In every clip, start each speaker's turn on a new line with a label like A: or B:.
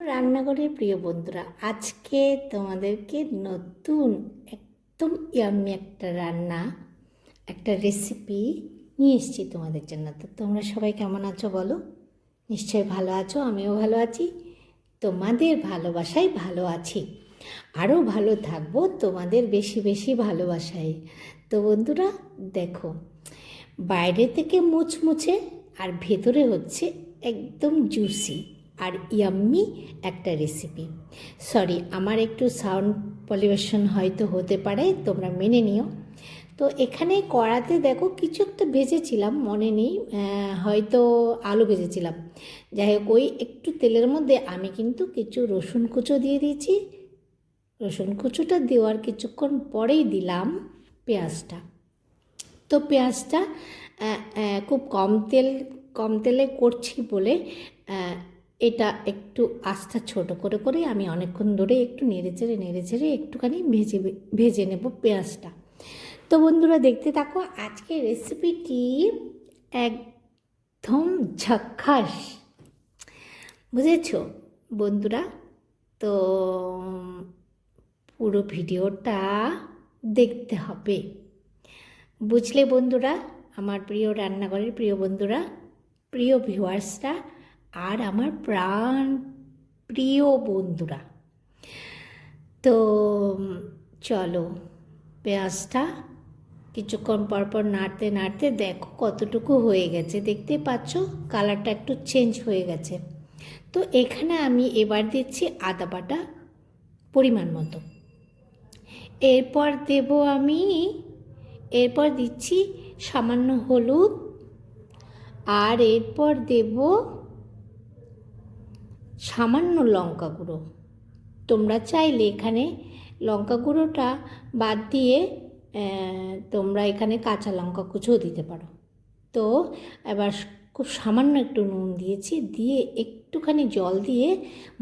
A: রান্নাঘরের প্রিয় বন্ধুরা, আজকে তোমাদেরকে নতুন একদম ইয়াম্মি একটা রান্না, একটা রেসিপি নিয়ে এসেছি তোমাদের জন্য। তো তোমরা সবাই কেমন আছো বলো? নিশ্চয়ই ভালো আছো, আমিও ভালো আছি, তোমাদের ভালোবাসায় ভালো আছি, আরও ভালো থাকব তোমাদের বেশি বেশি ভালোবাসায়। তো বন্ধুরা, দেখো, বাইরে থেকে মুচমুচে আর ভেতরে হচ্ছে একদম জুসি আর ইয়াম্মি একটা রেসিপি সরি আমার একটু সাউন্ড পলিউশন হয়তো হতে পারে, তোমরা মেনে নিও। তো এখানে কড়াতে দেখো কিছু একটা ভেজেছিলাম, মনে নেই হয়তো আলু ভেজেছিলাম। যাই হোক, ওই একটু তেলের মধ্যে আমি কিন্তু কিছু রসুন কুচো দিয়ে দিয়েছি। রসুন কুচোটা দেওয়ার কিছুক্ষণ পরেই দিলাম পেঁয়াজটা। তো পেঁয়াজটা খুব কম তেল, কম তেলে করছি বলে এটা একটু আস্তা ছোট করে করে আমি অনেকক্ষণ ধরে একটু নেড়ে চেড়ে নেড়ে চেড়ে একটুখানি ভেজে ভেজে নেব পেঁয়াজটা। তো বন্ধুরা দেখতে থাকো আজকে রেসিপিটি একদম ঝাক্কাস বুঝেছ? বন্ধুরা, তো পুরো ভিডিওটা দেখতে হবে। বুঝলে বন্ধুরা, আমার প্রিয় রান্নাঘরের প্রিয় বন্ধুরা, প্রিয় ভিউয়ার্সরা আর আমার প্রাণ প্রিয় বন্ধুরা। তো, চলো, পেঁয়াজটা কিছুক্ষণ পর পর নাড়তে নাড়তে দেখো কতটুকু হয়ে গেছে। দেখতে পাচ্ছ, কালারটা একটু চেঞ্জ হয়ে গেছে। তো, এখানে আমি এবার দিচ্ছি আদা বাটা পরিমাণ মতো। এরপর দেব আমি, এরপর দিচ্ছি সামান্য হলুদ। আর এরপর দেব সামান্য লঙ্কা গুঁড়ো। তোমরা চাইলে এখানে লঙ্কা গুঁড়োটা বাদ দিয়ে তোমরা এখানে কাঁচা লঙ্কা কুচোও দিতে পারো। তো এবার খুব সামান্য একটু নুন দিয়েছি, দিয়ে একটুখানি জল দিয়ে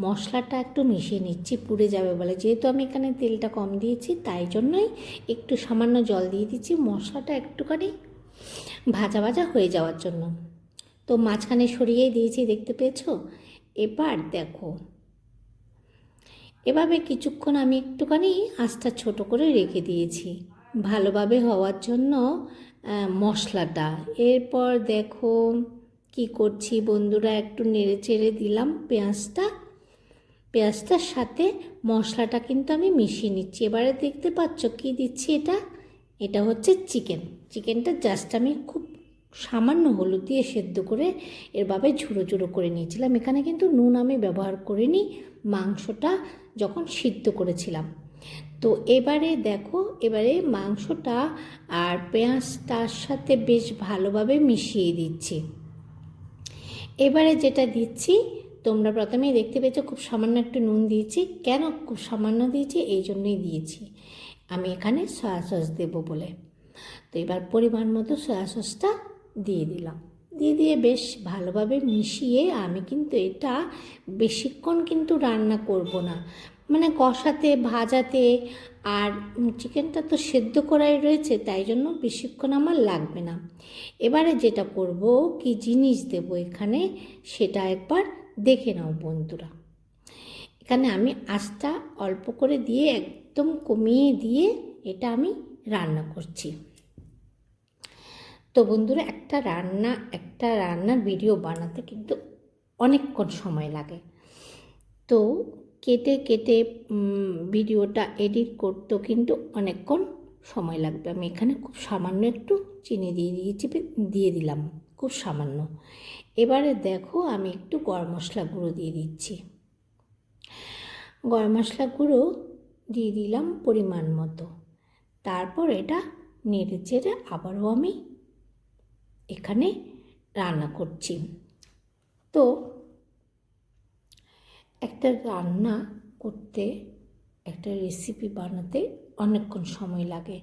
A: মশলাটা একটু মিশিয়ে নিচ্ছি, পুড়ে যাবে বলে। যেহেতু আমি এখানে তেলটা কম দিয়েছি, তাই জন্যই একটু সামান্য জল দিয়ে দিচ্ছি। মশলাটা একটুখানি ভাজা ভাজা হয়ে যাওয়ার জন্য। তো মাঝখানে সরিয়েই দিয়েছি, দেখতে পেয়েছ? এবার দেখো। এভাবে কিছুক্ষণ আমি একটুখানি আঁচটা ছোট করে রেখে দিয়েছি। ভালোভাবে হওয়ার জন্য মশলাটা। এরপর দেখো কি করছি বন্ধুরা, একটু নেড়ে চেড়ে দিলাম পেঁয়াজটা। পেঁয়াজটার সাথে মশলাটা কিন্তু আমি মিশিয়ে নিচ্ছি। এবারে দেখতে পাচ্ছ কি দিচ্ছি এটা? এটা হচ্ছে চিকেন। চিকেনটা জাস্ট আমি খুব সামান্য হলুদ দিয়ে সেদ্ধ করে এরভাবে ঝুড়ো ঝুড়ো করে নিয়েছিলাম। এখানে কিন্তু নুন আমি ব্যবহার করিনি, মাংসটা যখন সিদ্ধ করেছিলাম। তো এবারে দেখো, এবারে মাংসটা আর পেঁয়াজটার সাথে বেশ ভালোভাবে মিশিয়ে দিচ্ছি। এবারে যেটা দিচ্ছি, তোমরা প্রথমেই দেখতে পেয়েছ খুব সামান্য একটু নুন দিয়েছি। কেন খুব সামান্য দিয়েছি? এই জন্যই দিয়েছি। আমি এখানে সয়া সস দেবো বলে। তো এবার পরিমাণ মতো সয়া সসটা দিয়ে দিলাম। দিয়ে দিয়ে বেশ ভালোভাবে মিশিয়ে আমি কিন্তু এটা বেশিক্ষণ কিন্তু রান্না করব না। মানে কষাতে, ভাজাতে আর চিকেনটা তো সেদ্ধ করাই রয়েছে, তাই জন্য বেশিক্ষণ আমার লাগবে না। এবারে যেটা করব, কি জিনিস দেব এখানে সেটা একবার দেখে নাও বন্ধুরা। এখানে আমি আঁচটা অল্প করে দিয়ে একদম কমিয়ে দিয়ে এটা আমি রান্না করছি। তো বন্ধুরা, একটা রান্না, একটা রান্নার ভিডিও বানাতে কিন্তু অনেকক্ষণ সময় লাগে। তো কেটে কেটে ভিডিওটা এডিট করতেও কিন্তু অনেকক্ষণ সময় লাগবে। আমি এখানে খুব সামান্য একটু চিনি দিয়ে দিয়েছি, দিয়ে দিলাম, খুব সামান্য। এবারে দেখো, আমি একটু গরম মশলা গুঁড়ো দিয়ে দিচ্ছি। গরম মশলা গুঁড়ো দিয়ে দিলাম পরিমাণ মতো। তারপর এটা নেড়ে চেড়ে আবারও আমি এখানে রান্না করছি। তো একটা রান্না করতে, একটা রেসিপি বানাতে অনেকক্ষণ সময় লাগে।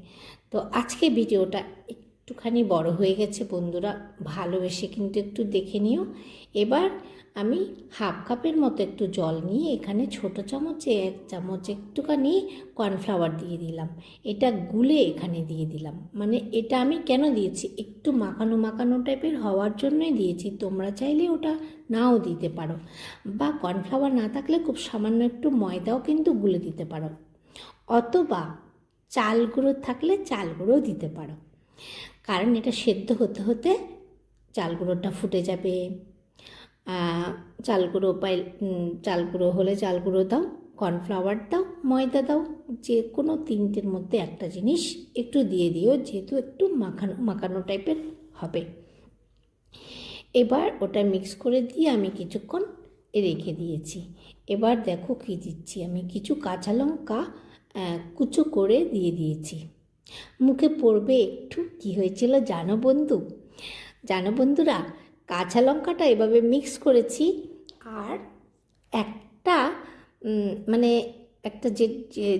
A: তো আজকে ভিডিওটা একটুখানি বড় হয়ে গেছে বন্ধুরা ভালোবেসে কিন্তু একটু দেখে নিও। এবার আমি হাফ কাপের মতো একটু জল নিয়ে এখানে ছোট চামচে, এক চামচ একটুখানি কর্নফ্লাওয়ার দিয়ে দিলাম। এটা গুলে এখানে দিয়ে দিলাম। মানে এটা আমি কেন দিয়েছি? একটু মাখানো মাখানো টাইপের হওয়ার জন্যই দিয়েছি। তোমরা চাইলে ওটা নাও দিতে পারো। বা কর্নফ্লাওয়ার না থাকলে খুব সামান্য একটু ময়দাও কিন্তু গুলে দিতে পারো। অথবা চাল গুঁড়ো থাকলে চাল গুঁড়ো দিতে পারো। কারণ এটা সেদ্ধ হতে হতে চাল গুঁড়োটা ফুটে যাবে। চাল গুঁড়ো পাই চাল গুঁড়ো হলে চাল গুঁড়ো দাও, কর্নফ্লাওয়ার দাও, ময়দা দাও, যে কোনো তিনটের মধ্যে একটা জিনিস একটু দিয়ে দিও, যেহেতু একটু মাখানো মাখানো টাইপের হবে। এবার ওটা মিক্স করে দিয়ে আমি কিছুক্ষণ রেখে দিয়েছি। এবার দেখো কী দিচ্ছি, আমি কিছু কাঁচা লঙ্কা কুচো করে দিয়ে দিয়েছি। মুখে পড়বে একটু? কি হয়েছিল জানো বন্ধু? জানো বন্ধুরা, কাঁচা লঙ্কাটা এভাবে মিক্স করেছি আর একটা মানে একটা যে,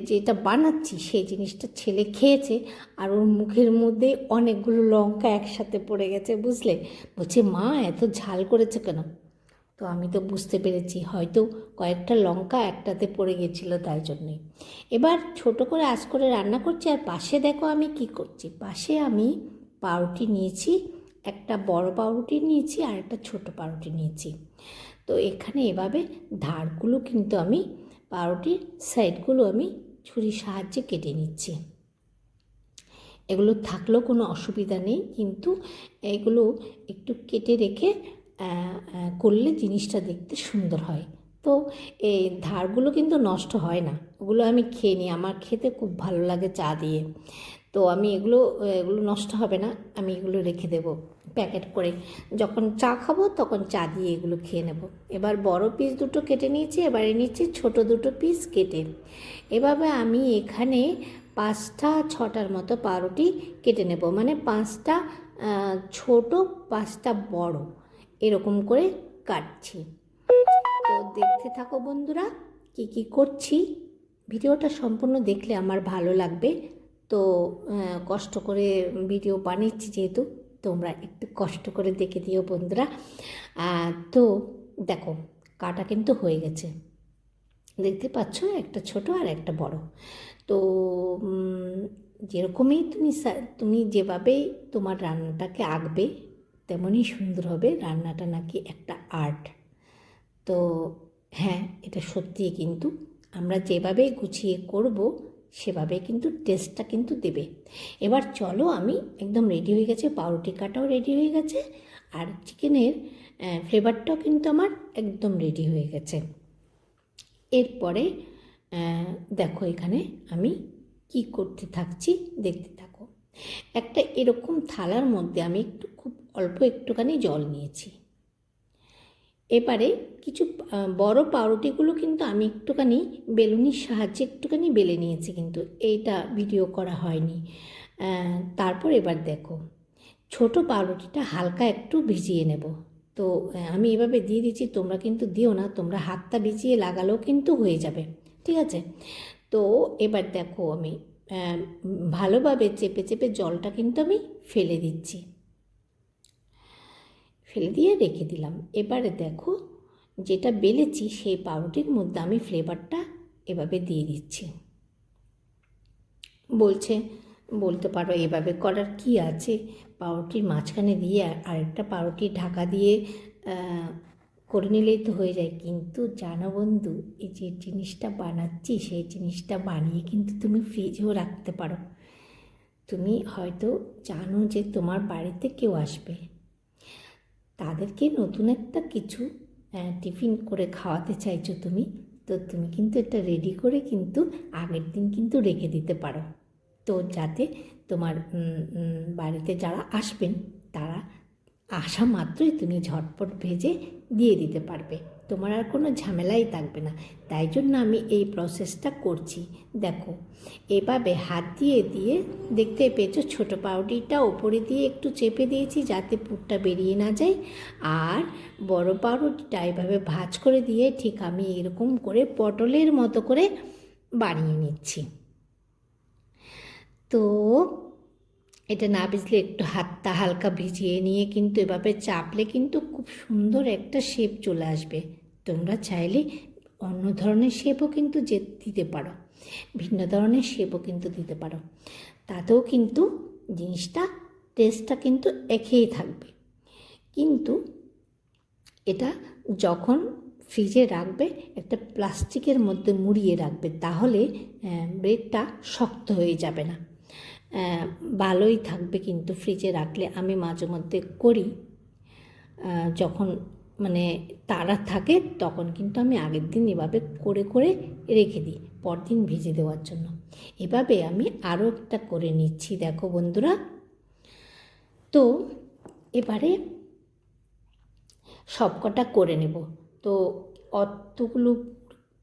A: যেটা বানাচ্ছি সেই জিনিসটা ছেলে খেয়েছে আর ওর মুখের মধ্যে অনেকগুলো লঙ্কা একসাথে পড়ে গেছে, বুঝলে? বলছে, মা, এত ঝাল করেছে কেন? তো আমি তো বুঝতে পেরেছি, হয়তো কয়েকটা লঙ্কা একটাতে পড়ে গেছিল তাই জন্যে। এবার ছোট করে আঁচ করে রান্না করছি আর পাশে দেখো আমি কি করছি। পাশে আমি পাউরুটি নিয়েছি, একটা বড় পাউরুটি নিয়েছি আর একটা ছোট পাউরুটি নিয়েছি। তো এখানে এভাবে ধারগুলো কিন্তু আমি, পাউরুটির সাইডগুলো আমি ছুরির সাহায্যে কেটে নিচ্ছি। এগুলো থাকলেও কোনো অসুবিধা নেই, কিন্তু এগুলো একটু কেটে রেখে করলে জিনিসটা দেখতে সুন্দর হয়। তো এই ধারগুলো কিন্তু নষ্ট হয় না। ওগুলো আমি খেয়ে নিই। আমার খেতে খুব ভালো লাগে চা দিয়ে। তো আমি এগুলো এগুলো নষ্ট হবে না। আমি এগুলো রেখে দেব প্যাকেট করে। যখন চা খাব তখন চা দিয়ে এগুলো খেয়ে নেব। এবার বড় পিস দুটো কেটে নিয়েছি। এবারে নিচ্ছি ছোট দুটো পিস কেটে। এভাবে আমি এখানে পাঁচটা, ছটার মতো পাউরুটি কেটে নেব। মানে পাঁচটা ছোট, পাঁচটা বড়। এরকম করে কাটছি। তো দেখতে থাকো বন্ধুরা, কি কি করছি। ভিডিওটা সম্পূর্ণ দেখলে আমার ভালো লাগবে। তো কষ্ট করে ভিডিও বানিয়েছি যেহেতু, তোমরা একটু কষ্ট করে দেখে দিও বন্ধুরা। তো দেখো, কাটা কিন্তু হয়ে গেছে। দেখতে পাচ্ছ, একটা ছোট আর একটা বড়। তো যেরকমই তুমি তুমি যেভাবেই তোমার রান্নাটাকে আঁকবে তেমনই সুন্দর হবে। রান্নাটা নাকি একটা আর্ট। তো হ্যাঁ এটা সত্যি কিন্তু আমরা যেভাবে গুছিয়ে করব, সেভাবে কিন্তু টেস্টটা কিন্তু দেবে। এবার চলো আমি একদম রেডি হয়ে গেছে, পাউরুটি কাটাও রেডি হয়ে গেছে, আর চিকেনের ফ্লেভারটাও কিন্তু আমার একদম রেডি হয়ে গেছে। এরপরে দেখো এখানে আমি কি করতে থাকছি, দেখতে থাকো। একটা এরকম থালার মধ্যে আমি একটু খুব অল্প একটুখানি জল নিয়েছি। এবারে কিছু বড় পাউরুটিগুলো কিন্তু আমি একটুখানি বেলুনির সাহায্যে একটুখানি বেলে নিয়েছি কিন্তু এইটা ভিডিও করা হয়নি। তারপর এবার দেখো, ছোট পাউরুটিটা হালকা একটু ভিজিয়ে নেব। তো আমি এভাবে দিয়ে দিচ্ছি, তোমরা কিন্তু দিও না, তোমরা হাতটা ভিজিয়ে লাগালেও কিন্তু হয়ে যাবে, ঠিক আছে? তো, এবার দেখো আমি ভালোভাবে চেপে চেপে জলটা কিন্তু আমি ফেলে দিচ্ছি। ফেলে দিয়ে রেখে দিলাম। এবারে দেখো, যেটা বেলেছি সেই পাউরুটির মধ্যে আমি ফ্লেভারটা এভাবে দিয়ে দিচ্ছি। বলছে, বলতে পারো এভাবে করার কি আছে? পাউরুটির মাঝখানে দিয়ে আরেকটা পাউরুটি ঢাকা দিয়ে করে নিলেই তো হয়ে যায়। কিন্তু জানো বন্ধু, এই যে জিনিসটা বানাচ্ছি, সেই জিনিসটা বানিয়ে কিন্তু তুমি ফ্রিজেও রাখতে পারো। তুমি হয়তো জানো যে তোমার বাড়িতে কেউ আসবে। তাদেরকে নতুন একটা কিছু টিফিন করে খাওয়াতে চাইছো তুমি, তো তুমি কিন্তু এটা রেডি করে কিন্তু আগের দিন কিন্তু রেখে দিতে পারো। তো যাতে তোমার বাড়িতে যারা আসবেন, তারা আসা মাত্রই তুমি ঝটপট ভেজে দিয়ে দিতে পারবে। তোমার আর কোনো ঝামেলাই থাকবে না। তাই জন্য আমি এই প্রসেসটা করছি। দেখো, এভাবে হাত দিয়ে দিয়ে দেখতে পেয়েছ, ছোটো পাউডিটা ওপরে দিয়ে একটু চেপে দিয়েছি যাতে পুরটা বেরিয়ে না যায়। আর বড় পাউরুটিটা এভাবে ভাজ করে দিয়ে ঠিক আমি এরকম করে পটলের মতো করে বানিয়ে নিচ্ছি। তো এটা না ভিজলে একটু হাতটা হালকা ভিজিয়ে নিয়ে কিন্তু এভাবে চাপলে কিন্তু খুব সুন্দর একটা শেপ চলে আসবে। তোমরা চাইলে অন্য ধরনের শেপও কিন্তু যে দিতে পারো। ভিন্ন ধরনের শেপও কিন্তু দিতে পারো। তাতেও কিন্তু জিনিসটা টেস্টটা কিন্তু একই থাকবে। কিন্তু এটা যখন ফ্রিজে রাখবে, একটা প্লাস্টিকের মধ্যে মুড়িয়ে রাখবে, তাহলে ব্রেডটা শক্ত হয়ে যাবে না। ভালোই থাকবে কিন্তু ফ্রিজে রাখলে। আমি মাঝে মধ্যে করি যখন মানে তারা থাকে তখন কিন্তু আমি আগের দিন এভাবে করে করে রেখে দিই পরদিন ভিজে দেওয়ার জন্য। এভাবে আমি আরও একটা করে নিচ্ছি, দেখো বন্ধুরা। তো এবারে সবকটা করে নেব। তো অতগুলো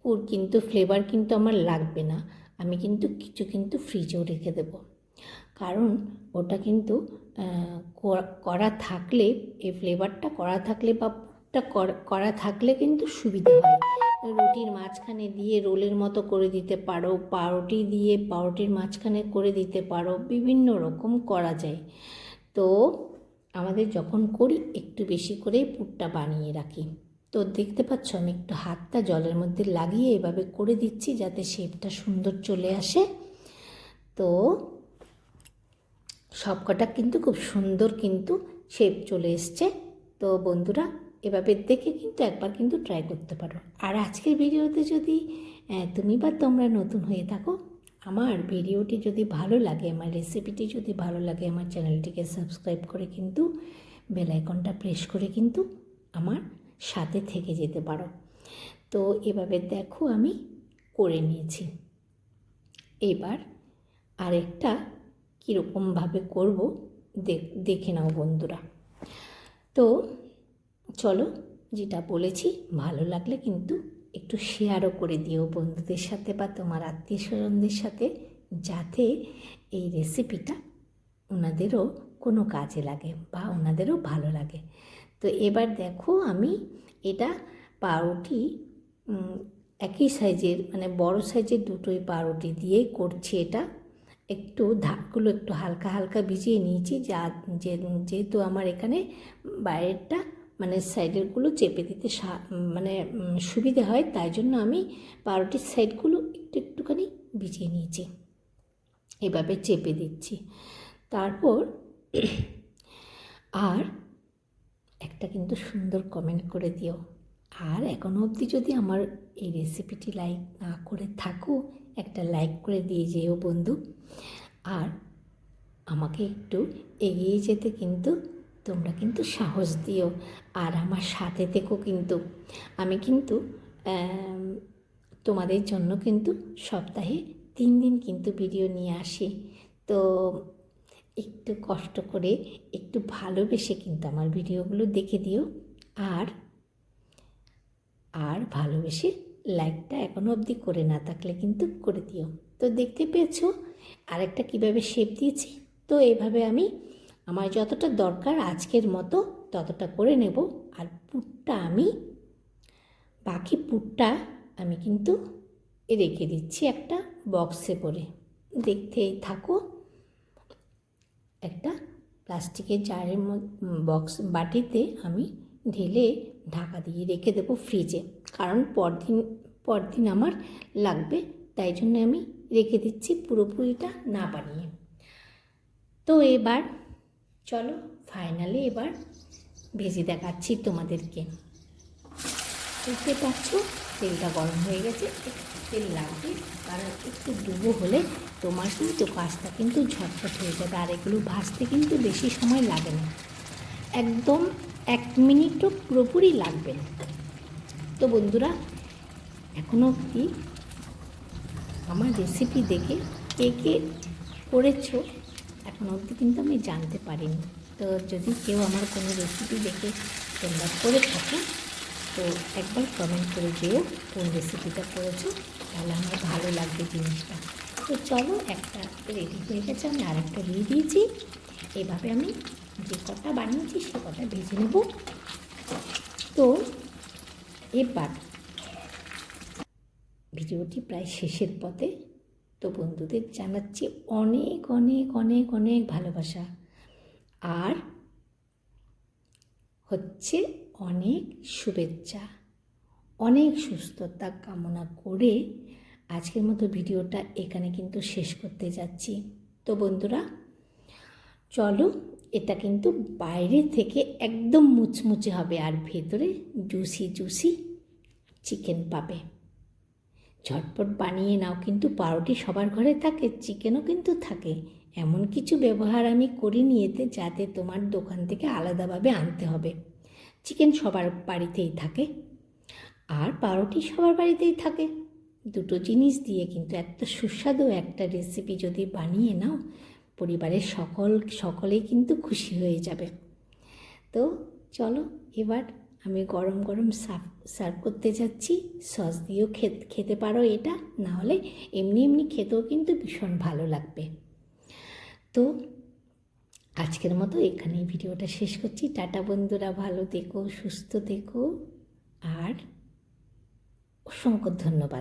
A: পুর কিন্তু ফ্লেভার কিন্তু আমার লাগবে না। আমি কিন্তু কিছু কিন্তু ফ্রিজেও রেখে দেব। কারণ ওটা কিন্তু করা- থাকলে, এই ফ্লেভারটা করা থাকলে বা করা- করা থাকলে কিন্তু সুবিধা হয়। রুটির মাঝখানে দিয়ে রোলের মতো করে দিতে পারো, পাউরুটি দিয়ে পাউরুটির মাঝখানে করে দিতে পারো, বিভিন্ন রকম করা যায়। তো আমাদের যখন করি, একটু বেশি করেই পুরটা বানিয়ে রাখি। তো দেখতে পাচ্ছ, আমি একটু হাতটা জলের মধ্যে লাগিয়ে এভাবে করে দিচ্ছি যাতে শেপটা সুন্দর চলে আসে। তো সবকটা কিন্তু খুব সুন্দর কিন্তু শেপ চলে এসছে। তো বন্ধুরা এভাবে দেখে কিন্তু একবার কিন্তু ট্রাই করতে পারো। আর আজকের ভিডিওতে যদি তুমি বা তোমরা নতুন হয়ে থাকো, আমার ভিডিওটি যদি ভালো লাগে, আমার রেসিপিটি যদি ভালো লাগে, আমার চ্যানেলটিকে সাবস্ক্রাইব করে কিন্তু বেল আইকনটা প্রেস করে কিন্তু আমার সাথে থেকে যেতে পারো। তো এভাবে দেখো আমি করে নিয়েছি। এবার আরেকটা কীরকমভাবে করব দেখ- দেখে নাও বন্ধুরা। তো চলো, যেটা বলেছি ভালো লাগলে কিন্তু একটু শেয়ারও করে দিও বন্ধুদের সাথে বা তোমার আত্মীয় স্বজনদের সাথে, যাতে এই রেসিপিটা ওনাদেরও কোনো কাজে লাগে বা ওনাদেরও ভালো লাগে। তো এবার দেখো আমি এটা পাউরুটি একই সাইজের মানে বড় সাইজের দুটোই পাউরুটি দিয়েই করছি এটা। একটু ধাপগুলো একটু হালকা হালকা ভিজিয়ে নিয়েছি, যা যে, যেহেতু আমার এখানে বাইরেরটা মানে সাইডেরগুলো চেপে দিতে মানে সুবিধে হয়, তাই জন্য আমি পাউরুটির সাইডগুলো একটু একটুখানি ভিজিয়ে নিয়েছি। এভাবে চেপে দিচ্ছি। তারপর আর একটা কিন্তু সুন্দর কমেন্ট করে দিও। আর এখনও অবধি যদি আমার এই রেসিপিটি লাইক না করে থাকো, একটা লাইক করে দিয়ে যেও বন্ধু। আর আমাকে একটু এগিয়ে যেতে কিন্তু তোমরা কিন্তু সাহস দিও। আর আমার সাথে থেকো কিন্তু। আমি কিন্তু তোমাদের জন্য কিন্তু সপ্তাহে তিন দিন কিন্তু ভিডিও নিয়ে আসি। তো একটু কষ্ট করে একটু ভালোবেসে কিন্তু আমার ভিডিওগুলো দেখে দিও। আর আর ভালোবেসে লাইকটা এখনও অবধি করে না থাকলে কিন্তু করে দিও। তো দেখতে পেয়েছ? আরেকটা কীভাবে শেপ দিয়েছি? তো এইভাবে আমি আমার যতটা দরকার আজকের মতো ততটা করে নেব। আর পুরটা আমি, বাকি পুরটা আমি কিন্তু রেখে দিচ্ছি একটা বক্সে করে। দেখতেই থাকো, একটা প্লাস্টিকের জারের বক্স বাটিতে আমি ঢেলে ঢাকা দিয়ে রেখে দেবো ফ্রিজে। কারণ পরদিন পরদিন আমার লাগবে, তাই জন্য আমি রেখে দিচ্ছি পুরোপুরিটা না বানিয়ে। তো এবার চলো ফাইনালি এবার ভেজে দেখাচ্ছি তোমাদেরকে। দেখতে পাচ্ছ? তেলটা গরম হয়ে গেছে। তেল লাগবে, কারণ একটু ডুবো হলে তোমার কিন্তু কাজটা কিন্তু ঝটপট হয়ে যাবে, আর এগুলো ভাজতে কিন্তু বেশি সময় লাগে না। একদম এক মিনিটও পুরোপুরি লাগবে না। তো বন্ধুরা এখনও অবধি আমার রেসিপি দেখে কে কে করেছ এখন অবধি কিন্তু আমি জানতে পারিনি। তো যদি কেউ আমার কোনো রেসিপি দেখে তোমরা করে থাকো, তো একবার কমেন্ট করে দিও কোন রেসিপিটা করেছ, তাহলে আমার ভালো লাগবে জিনিসটা। তো চলো একটা রেডি হয়ে গেছে, আমি আরেকটা দিয়ে দিয়েছি। এভাবে আমি যে কটা বানিয়েছি, সে কটা ভেজে নেব। তো এবার ভিডিওটি প্রায় শেষের পথে তো বন্ধুদের জানাচ্ছি অনেক অনেক অনেক অনেক ভালোবাসা। আর হচ্ছে অনেক শুভেচ্ছা, অনেক সুস্থতা কামনা করে আজকের মতো ভিডিওটা এখানে কিন্তু শেষ করতে যাচ্ছি। তো বন্ধুরা, চলো এটা কিন্তু বাইরে থেকে একদম মুচমুচে হবে আর ভেতরে জুসি জুসি চিকেন পাবে। ঝটপট বানিয়ে নাও, কিন্তু পাউরুটি সবার ঘরে থাকে, চিকেনও কিন্তু থাকে। এমন কিছু ব্যবহার আমি করিনি এতে যাতে তোমার দোকান থেকে আলাদাভাবে আনতে হবে। চিকেন সবার বাড়িতেই থাকে। আর পাউরুটি সবার বাড়িতেই থাকে। দুটো জিনিস দিয়ে কিন্তু একটা সুস্বাদু একটা রেসিপি যদি বানিয়ে নাও, পরিবারের সকল, সকলেই কিন্তু খুশি হয়ে যাবে। তো চলো, এবার আমি গরম গরম সার্ভ সার্ভ করতে যাচ্ছি। সস দিয়েও খেতে খেতে পারো এটা। না হলে এমনি এমনি খেতেও কিন্তু ভীষণ ভালো লাগবে। তো আজকের মতো এখানেই ভিডিওটা শেষ করছি। টাটা বন্ধুরা, ভালো দেখো সুস্থ দেখো আর অসংখ্য ধন্যবাদ।